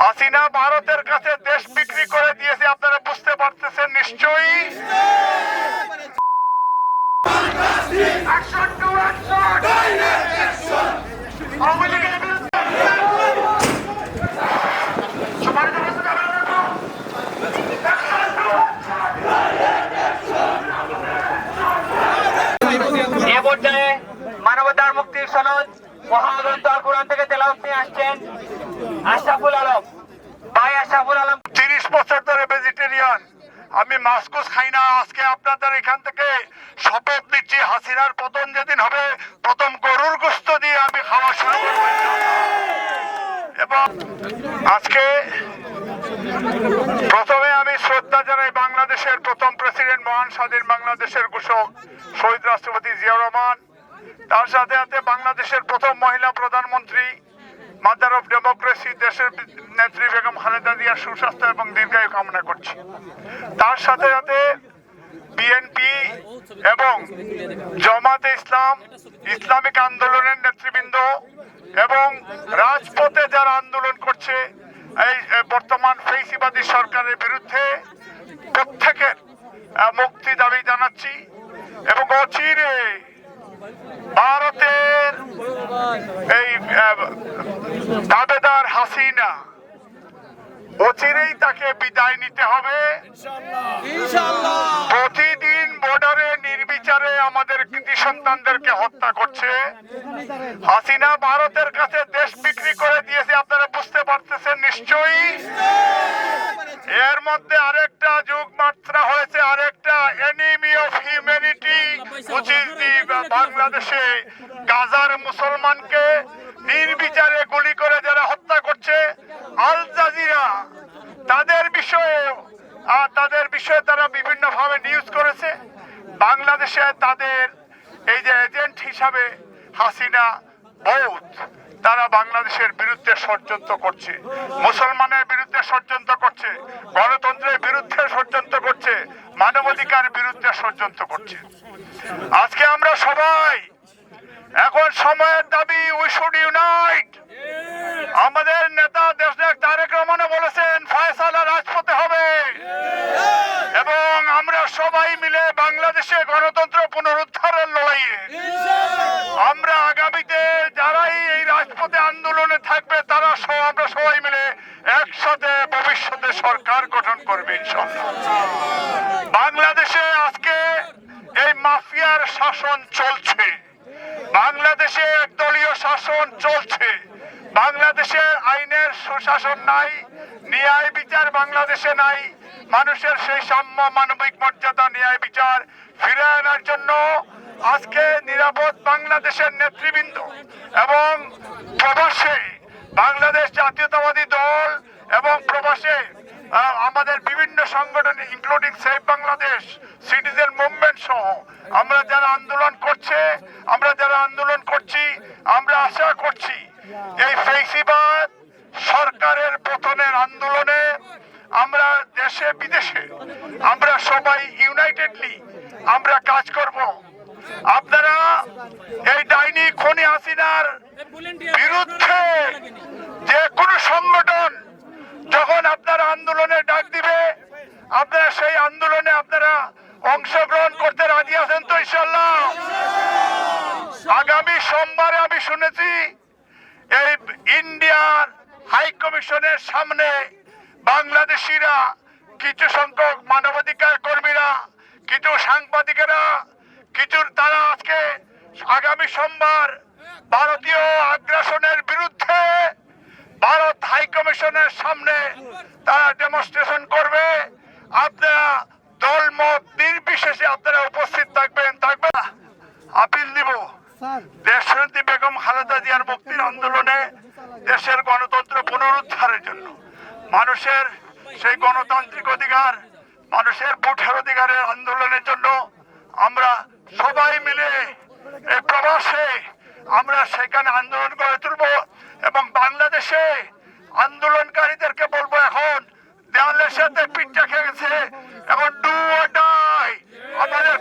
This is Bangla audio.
হাসিনা ভারতের কাছে দেশ বিক্রি করে দিয়েছে আপনারা বুঝতে পারতেছেন নিশ্চয়ই? আসছেন আশরাফুল আলম। ভাই, আশরাফুল আলম। তিরিশ বছর ধরে ভেজিটেরিয়ান আমি মাস্কুস খাই না, আজকে আপনাদের এখান থেকে শপথ দিচ্ছি হাসিনার পতন যেদিন হবে, প্রথম গরুর গোস্ত দিয়ে আমি খাওয়া শুরু করব। এবং আজকে প্রথমে আমি শ্রদ্ধা জানাই বাংলাদেশের প্রথম প্রেসিডেন্ট মহান স্বাধীন বাংলাদেশের ঘোষক, শহীদ রাষ্ট্রপতি জিয়াউর রহমান। তার সাথে সাথে বাংলাদেশের প্রথম মহিলা প্রধানমন্ত্রী মাদার অফ ডেমোক্রেসি দেশের নেত্রী বেগম খালেদা জিয়ার সুস্বাস্থ্য এবং দীর্ঘায়ু কামনা করছি। তার সাথে সাথে বিএনপি এবং জামাতে ইসলাম, ইসলামিক আন্দোলনের নেতৃবৃন্দ এবং রাজপথে যারা আন্দোলন করছে, এই বর্তমান ফেসিবাদী সরকারের বিরুদ্ধে প্রত্যেকের মুক্তি দাবি জানাচ্ছি এবং অচিরে ভারতের এই দাবেদার হাসিনা অচিরেই তাকে বিদায় নিতে হবে। প্রতিদিন বর্ডারে নির্বিচারে আমাদের কৃতি সন্তানদেরকে হত্যা করছে। হাসিনা ভারতের কাছে দেশ বিক্রি করে দিয়েছে আপনারা বুঝতে পারতেছেন নিশ্চয়ই? এর মধ্যে আরেকটা যুগ মাত্রা হয়েছে আরেকটা বাংলাদেশে গাজার মুসলমানকে নির্বিচারে গুলি করে যারা হত্যা করছে, আল জাজিরা, তাদের বিষয়ে তাদের বিষয়ে তারা বিভিন্ন ভাবে নিউজ করেছে। বাংলাদেশে তাদের এই যে এজেন্ট হিসাবে হাসিনা বৌদ্ধ তারা বাংলাদেশের বিরুদ্ধে ষড়যন্ত্র করছে। মুসলমানের বিরুদ্ধে ষড়যন্ত্র করছে, গণতন্ত্রের বিরুদ্ধে ষড়যন্ত্র করছে, মানবাধিকার বিরুদ্ধে ষড়যন্ত্র করছে। আজকে আমরা সবাই এখন সময়ের দাবি উই শুড ইউনাইট আমাদের নেতা দেশনায়ক তারেক রহমানও বলেছেন ফয়সালা রাজপথে হবে। এবং আমরা সবাই মিলে বাংলাদেশে গণতন্ত্র পুনরুদ্ধারের লড়াইয়ে। আমরা আগামীতে যারাই এই রাজপথে আন্দোলনে থাকবে তারা আমরা সবাই মিলে একসাথে ভবিষ্যতে সরকার গঠন করবে বাংলাদেশে আজকে এই মাফিয়ার শাসন চলছে। বাংলাদেশে একদলীয় শাসন চলছে। বাংলাদেশে আইনের সুশাসন নাই, ন্যায় বিচার বাংলাদেশে নাই। মানুষের সেই সাম্য মানবিক মর্যাদা, ন্যায় বিচার ফিরে আনার জন্য আজকে নিরাপদ বাংলাদেশের নেতৃবৃন্দ এবং প্রবাসে বাংলাদেশ জাতীয়তাবাদী দল এবং প্রবাসে আমাদের বিভিন্ন সংগঠন including save Bangladesh citizen movement সহ। আমরা যারা আন্দোলন করছে, আমরা যারা আন্দোলন করছি, আমরা আশা করছি এই ফেসিবাদ সরকারের পতনের আন্দোলনে আমরা দেশে, বিদেশে, আমরা সবাই ইউনাইটেডলি আমরা কাজ করব। আপনারা এই ডাইনি খনি হাসিনার বিরুদ্ধে যে কোনো সংগঠন যখন আপনারা আন্দোলনে ডাক দিবে আপনারা সেই আন্দোলনে আপনারা অংশগ্রহণ করতে রাজি আছেন তো ইনশাল্লাহ আগামী সোমবারে আমি শুনেছি এই ইন্ডিয়ার হাই কমিশনের সামনে বাংলাদেশিরা, কিছু সংখ্যক মানবাধিকার কর্মীরা, কিছু সাংবাদিকেরা, কিছু তারা আজকে আগামী সোমবার ভারতীয় আগ্রাসনের বিরুদ্ধে ভারত হাই কমিশনের সামনে তারা ডেমনস্ট্রেশন করবে। আপনারা দলমত নির্বিশেষে আপনারা উপস্থিত দিব দেশনেত্রী বেগম খালেদা জিয়ার মুক্তির আন্দোলনে দেশের গণতন্ত্র পুনরুদ্ধারের জন্য। মানুষের সেই গণতান্ত্রিক অধিকার, মানুষের ভোটের অধিকারের আন্দোলনের জন্য আমরা সবাই মিলে এই প্রবাসে আমরা সেখানে আন্দোলন করে তুলব এবং বাংলাদেশে আন্দোলনকারীদেরকে বলব এখন দেওয়ালের সাথে পিঠটা খেয়ে গেছে, এখন ডু আমাদের